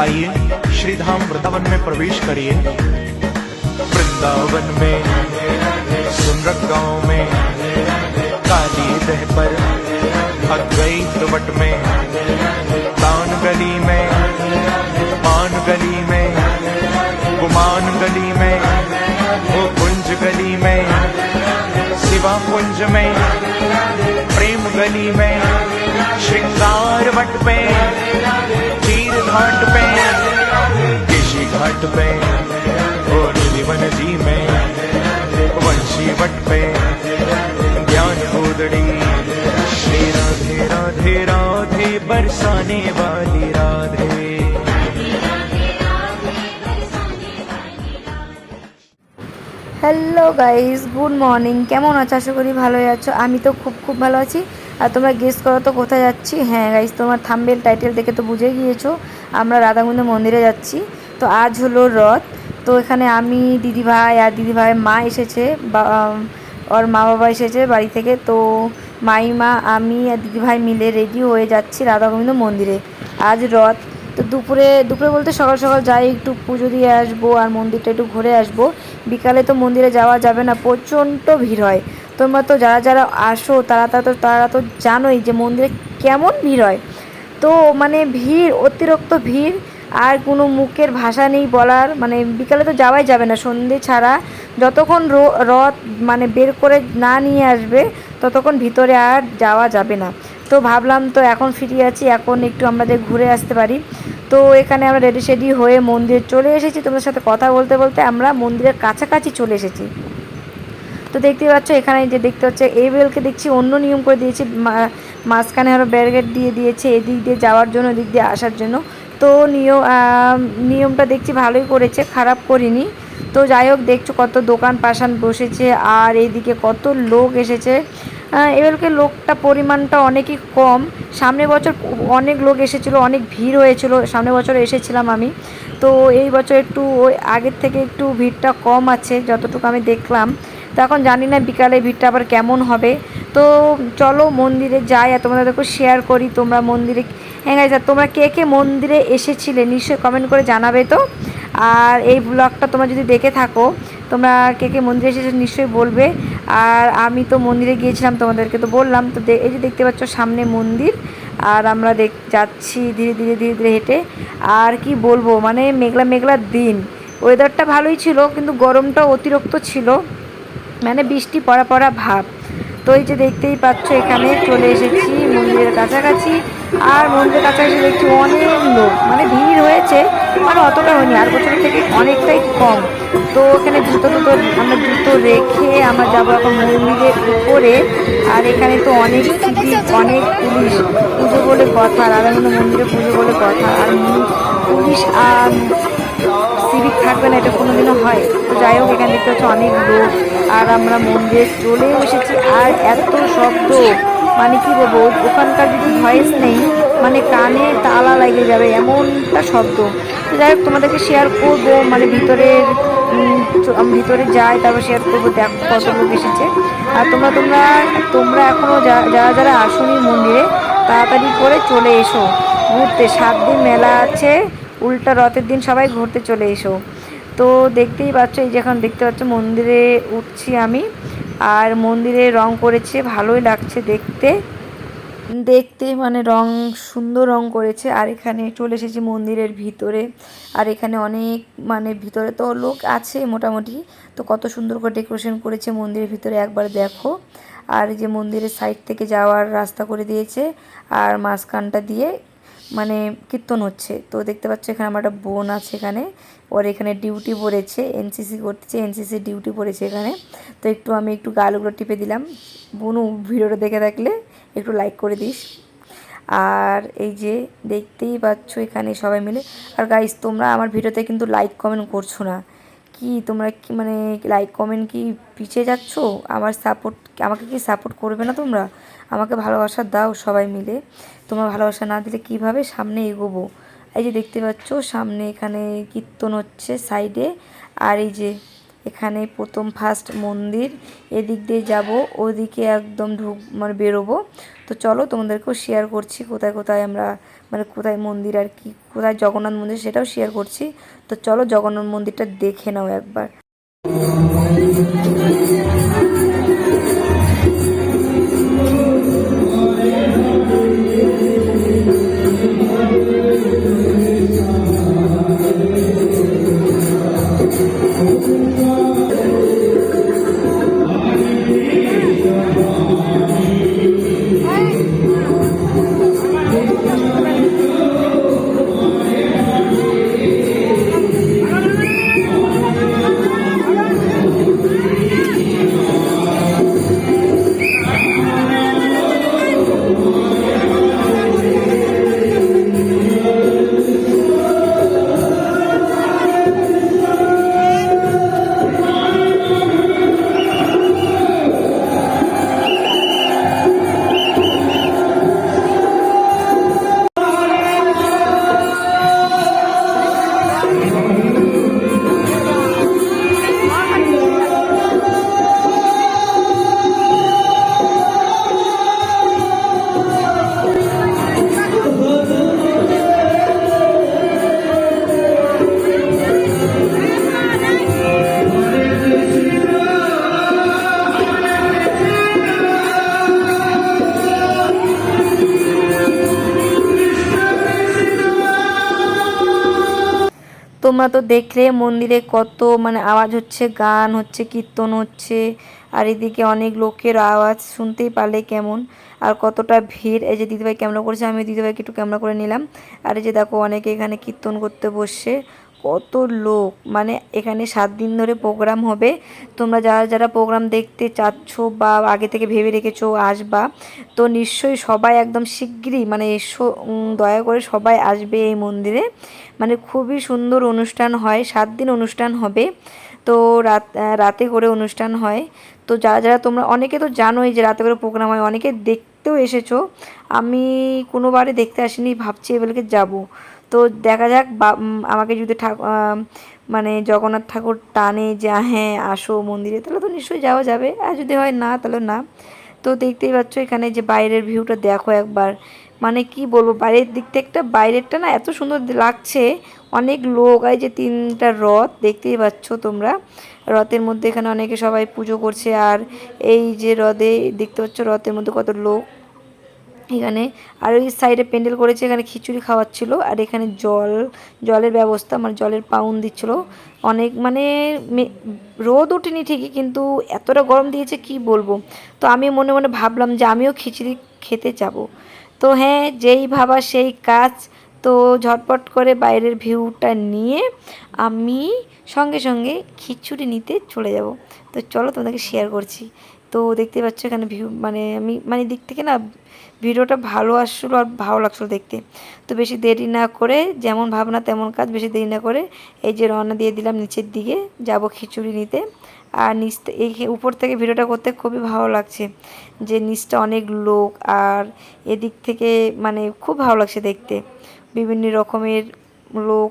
आइए श्री धाम वृंदावन में प्रवेश करिए। वृंदावन में, सुंदर गाँव में, काली दह पर अद्वैत वट में तान गली में पान गली में, गुमान गली में वो कुंज गली में, शिवा कुंज में, प्रेम गली में, श्रृंगार वट चीर घाट पे केशी घाट पे और जीवन जी में वंशी वट पे ज्ञान गोदड़ी श्री राधे राधे राधे बरसाने वाली Radhe hello guys good morning কেমন আছো আশা করি ভালোই আছো আমি তো খুব খুব ভালো আছি আর তোমরা গেস করো তো কোথায় যাচ্ছি হ্যাঁ গাইস তোমার থাম্বেল টাইটেল দেখে তো বুঝে গিয়েছো আমরা রাধাকুণ্ড মন্দিরে যাচ্ছি। তো আজ হলো রথ। তো এখানে আমি দিদি ভাই আর দিদি ভাইয়ের মা এসেছে ওর মা বাবা এসেছে বাড়ি থেকে। তো মাইমা, আমি আর দিদি ভাই মিলে রেডি হয়ে যাচ্ছি রাধাগোবিন্দ মন্দিরে। আজ রথ। তো দুপুরে দুপুরে বলতে সকাল সকাল যাই, একটু পুজো দিয়ে আসব আর মন্দিরটা একটু ঘুরে আসব। বিকালে তো মন্দিরে যাওয়া যাবে না, প্রচণ্ড ভিড় হয়। তোমরা তো যারা যারা আসো, তারা তারা তো তারা তো জানোই যে মন্দিরে কেমন ভিড় হয়। তো মানে ভিড়, অতিরিক্ত ভিড় আর কোনো মুখের ভাষা নেই বলার। মানে বিকালে তো যাওয়াই যাবে না, সন্ধে ছাড়া। যতক্ষণ রথ মানে বের করে না নিয়ে আসবে, ততক্ষণ ভিতরে আর যাওয়া যাবে না। তো ভাবলাম তো এখন ফিরে আছি, এখন একটু আমাদের ঘুরে আসতে পারি। তো এখানে আমরা রেডি সেডি হয়ে মন্দিরে চলে এসেছি। তোমাদের সাথে কথা বলতে বলতে আমরা মন্দিরের কাছাকাছি চলে এসেছি। তো দেখতে পাচ্ছ, এখানে যে দেখতে পাচ্ছ এই বেলকে দেখছি, অন্য নিয়ম করে দিয়েছে। মাঝখানে আরও ব্যারিকেড দিয়ে দিয়েছে, এদিক দিয়ে যাওয়ার জন্য, এদিক দিয়ে আসার জন্য। তো নিয়ম নিয়মটা দেখছি ভালোই করেছে, খারাপ করিনি। তো যাই হোক, দেখছ কত দোকান পাশান বসেছে, আর এইদিকে কত লোক এসেছে। এবারকে লোকটা পরিমাণটা অনেকই কম। সামনে বছর অনেক লোক এসেছিল, অনেক ভিড় হয়েছিল। সামনে বছর এসেছিলাম আমি। তো এই বছর একটু ওই আগের থেকে একটু ভিড়টা কম আছে, যতটুকু আমি দেখলাম। তো এখন জানি না বিকালে ভিড়টা আবার কেমন হবে। তো চলো মন্দিরে যাই আর তোমাদেরকে শেয়ার করি, তোমরা মন্দিরে হ্যাঁ গাইজ তোমরা কে কে মন্দিরে এসেছিলে নিশ্চয়ই কমেন্ট করে জানাবে তো। আর এই ব্লগটা তোমরা যদি দেখে থাকো, তোমরা কে কে মন্দিরে এসেছ নিশ্চয়ই বলবে। আর আমি তো মন্দিরে গিয়েছিলাম তোমাদেরকে তো বললাম, তো এই যে দেখতে পাচ্ছ সামনে মন্দির, আর আমরা দেখ যাচ্ছি ধীরে ধীরে ধীরে ধীরে হেঁটে। আর কি বলব মানে মেঘলা মেঘলা দিন। ওয়েদারটা ভালোই ছিল, কিন্তু গরমটা অতিরিক্ত ছিল। মানে বৃষ্টি পড়া পড়া ভাব। তো এই যে দেখতেই পাচ্ছ, এখানে চলে এসেছি মন্দিরের কাছাকাছি। আর মন্দিরের কাছাকাছি দেখছি অনেক লোক মানে ভিড় হয়েছে মানে অতটা হয়নি। আর বছরের থেকে অনেকটাই কম। তো এখানে জুতো টুতো আমরা জুতো রেখে আমরা যাব এখন মন্দিরের উপরে। আর এখানে তো অনেক অনেক পুলিশ। পুজো বলে কথা রাধাকান্ত মন্দিরে পুজো বলে কথা। আর পুলিশ আর সিভিক থাকবে না, এটা কোনোদিনও হয়। তো যাই হোক, এখানে দেখতে হচ্ছে অনেক লোক, আর আমরা মন্দিরে চলেও এসেছি। আর এত শব্দ মানে কি বলব, ওখানকার যদি ভয়েস নেই মানে কানে তালা লেগে যাবে, এমনটা শব্দ। তো যাই হোক, তোমাদেরকে শেয়ার করব মানে ভিতরের ভিতরে যাই, তারপর শেয়ার করব, দেখো কত লোক এসেছে। আর তোমরা তোমরা তোমরা এখনও যারা যারা আসনি মন্দিরে, তাড়াতাড়ি করে চলে এসো। ঘুরতে, সাত দিন মেলা আছে। উল্টা রথের দিন সবাই ঘুরতে চলে এসো। তো দেখতেই পাচ্ছ, এই যে এখন দেখতে পাচ্ছ, মন্দিরে উঠছি আমি। আর মন্দিরে রং করেছে, ভালোই লাগছে দেখতে। দেখতে মানে রং, সুন্দর রং করেছে। আর এখানে চলে এসেছি মন্দিরের ভিতরে। আর এখানে অনেক মানে ভিতরে তো লোক আছে মোটামুটি। তো কত সুন্দর করে ডেকোরেশন করেছে মন্দিরের ভিতরে, একবার দেখো। আর যে মন্দিরের সাইড থেকে যাওয়ার রাস্তা করে দিয়েছে। আর মাঝখানটা দিয়ে মানে কীর্তন হচ্ছে। তো দেখতে পাচ্ছ এখানে আমার একটা বোন আছে এখানে। ওর এখানে ডিউটি পড়েছে এনসিসি করতেছে এনসিসি ডিউটি পড়েছে এখানে। তো একটু আমি একটু গালগুলো টিপে দিলাম। বোনও ভিডিওটা দেখে থাকলে একটু লাইক করে দিস। আর এই যে দেখতেই পাচ্ছ এখানে সবাই মিলে। আর গাইস তোমরা আমার ভিডিওতে কিন্তু লাইক কমেন্ট করছ না। কি, তোমরা কি মানে লাইক কমেন্ট কি পিছিয়ে যাচ্ছ? আমার সাপোর্ট আমাকে কি সাপোর্ট করবে না তোমরা? আমাকে ভালোবাসা দাও সবাই মিলে। তোমার ভালোবাসা না দিলে কীভাবে সামনে এগোবো? এই যে দেখতে পাচ্ছ, সামনে এখানে কীর্তন হচ্ছে সাইডে আর এই যে এখানে প্রথম ফার্স্ট মন্দির, এদিক দিয়ে যাব, ওদিকে একদম ঢুক মানে বেরোবো। তো চলো তোমাদেরকেও শেয়ার করছি কোথায় কোথায় আমরা মানে কোথায় মন্দির আর কি, কোথায় জগন্নাথ মন্দির সেটাও শেয়ার করছি। তো চলো জগন্নাথ মন্দিরটা দেখে নাও একবার। তোমরা তো দেখলে মন্দিরে কত মানে আওয়াজ হচ্ছে, গান হচ্ছে, কীর্তন হচ্ছে, আর এদিকে অনেক লোকের আওয়াজ শুনতেই পারলে কেমন। আর কতটা ভিড়, এই যে দিদিভাই ক্যামেরা করেছে আমি দিদিভাইকে একটু ক্যামেরা করে নিলাম। আর এই যে দেখো, অনেকে এখানে কীর্তন করতে বসছে। কত লোক। মানে এখানে সাত দিন ধরে প্রোগ্রাম হবে। তোমরা যারা যারা প্রোগ্রাম দেখতে চাচ্ছ বা আগে থেকে ভেবে রেখেছো আসবা, তো নিশ্চয়ই সবাই একদম শিগগিরই মানে এসো দয়া করে সবাই আসবে এই মন্দিরে। মানে খুবই সুন্দর অনুষ্ঠান হয়, সাত দিন অনুষ্ঠান হবে। তো রাত রাতে করে অনুষ্ঠান হয়। তো যারা যারা তোমরা, অনেকে তো জানোই যে রাতে করে প্রোগ্রাম হয়, অনেকে দেখতেও এসেছ। আমি কোনোবারে দেখতে আসিনি, ভাবছি এবারকে যাব। তো দেখা যাক আমাকে যদি মানে জগন্নাথ ঠাকুর টানে যে হ্যাঁ আসো মন্দিরে, তাহলে তো নিশ্চয়ই যাওয়া যাবে। আর যদি হয় না, তাহলে না। তো দেখতেই পাচ্ছ এখানে যে বাইরের ভিউটা দেখো একবার। মানে কি বলব, বাইরের দিক থেকে একটা বাইরেরটা না এত সুন্দর লাগছে। অনেক লোক আয় যে তিনটা রথ, দেখতেই পাচ্ছ তোমরা। রথের মধ্যে এখানে অনেকে সবাই পুজো করছে, আর এই যে রথে দেখতে পাচ্ছ রথের মধ্যে কত লোক এখানে আর ওই সাইডে প্যান্ডেল করেছে, এখানে খিচুড়ি খাওয়াচ্ছিল, আর এখানে জল, জলের ব্যবস্থা মানে জলের পাউন দিচ্ছিল। অনেক মানে রোদ ওঠেনি ঠিকই, কিন্তু এতটা গরম দিয়েছে কি বলব? তো আমি মনে মনে ভাবলাম যে আমিও খিচুড়ি খেতে যাব। তো হ্যাঁ যেই ভাবা সেই কাজ, তো ঝটপট করে বাইরের ভিউটা নিয়ে আমি সঙ্গে সঙ্গে খিচুড়ি নিতে চলে যাব। তো চলো তোমাদেরকে শেয়ার করছি। তো দেখতে পাচ্ছ এখানে ভিউ মানে আমি মানে দিক থেকে না ভিডিওটা ভালো আসছিল আর ভালো লাগছিল দেখতে। তো বেশি দেরি না করে, যেমন ভাবনা তেমন কাজ, বেশি দেরি না করে এই যে রওনা দিয়ে দিলাম নিচের দিকে, যাব খিচুড়ি নিতে। আর নিচ এই উপর থেকে ভিডিওটা করতে খুবই ভালো লাগছে যে নিচটা অনেক লোক আর এদিক থেকে মানে খুব ভালো লাগছে দেখতে। বিভিন্ন রকমের লোক,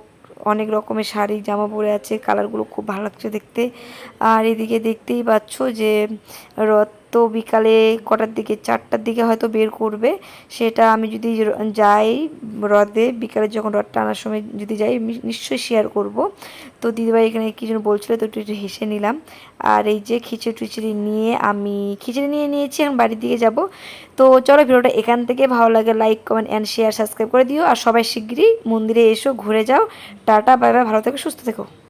অনেক রকমের শাড়ি, জামা পরে আছে, কালারগুলো খুব ভালো লাগছে দেখতে। আর এদিকে দেখতেই পাচ্ছ যে রথ তো বিকালে কটার দিকে, চারটার দিকে হয়তো বের করবে। সেটা আমি যদি যাই রথে, বিকালে যখন রথ টানার সময় যদি যাই নিশ্চয়ই শেয়ার করব। তো দিদিভাই এখানে কি যেন বলছিল, তো একটু একটু হেসে নিলাম। আর এই যে খিচুড়ি টিচুড়ি নিয়ে আমি খিচুড়ি নিয়ে নিয়েছি, এখন বাড়ির দিকে যাব। তো চলো ভিডিওটা এখান থেকে ভালো লাগে like comment and share subscribe করে দিও। আর সবাই শিগগিরই মন্দিরে এসো, ঘুরে যাও। টাটা, বাই বাই, ভালো থেকো, সুস্থ থেকো।